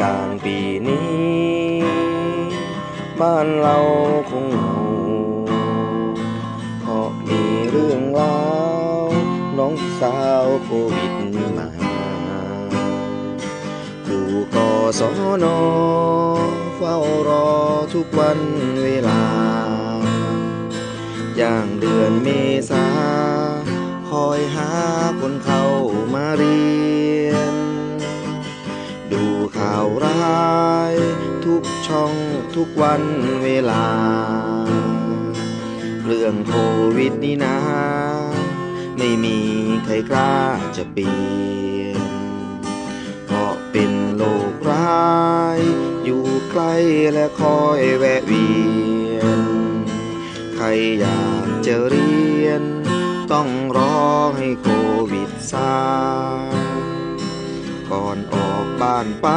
การปีนี้ บ้านเราคงเหงาเพราะมีเรื่องราวน้องสาวโควิดมาครูกศนเฝ้ารอทุกวันเวลา อย่างเดือนเมษาคอยหาคนเข้ามาเรีย กช่องทุกวันเวลา เรื่องโควิดนี่นะ ไม่มีใครกล้าจะเปลี่ยนเพราะเป็นโรคร้าย อยู่ใกล้และคอยแวะเวียน ใครอยากจะเรียน ต้องรอให้โควิดซา ก่อนออกบ้านไป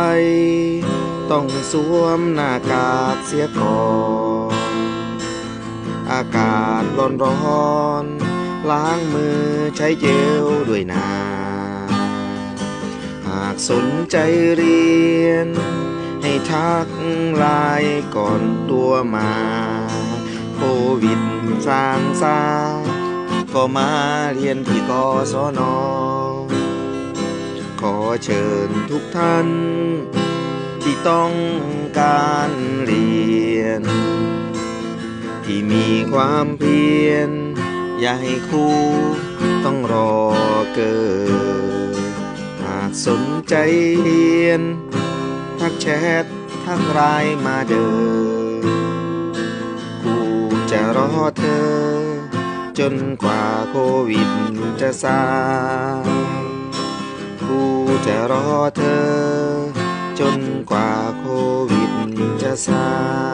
ต้องสวมหน้ากากเสียก่อน อากาศร้อนร้อนล้างมือใช้เจลด้วยน้ำหากสนใจเรียน ให้ทักไลน์ก่อนตัวมา โควิดสร้างซาก็มาเรียนที่กศน ขอเชิญทุกท่าน ที่ต้องการเรียน ที่มีความเพียร อย่าให้ครูต้องรอเกิด หากสนใจเรียน ทักแชททักไลน์มาเดินครูจะรอเธอ จนกว่าโควิดจะซา จะรอเธอ จนกว่าโควิดจะซา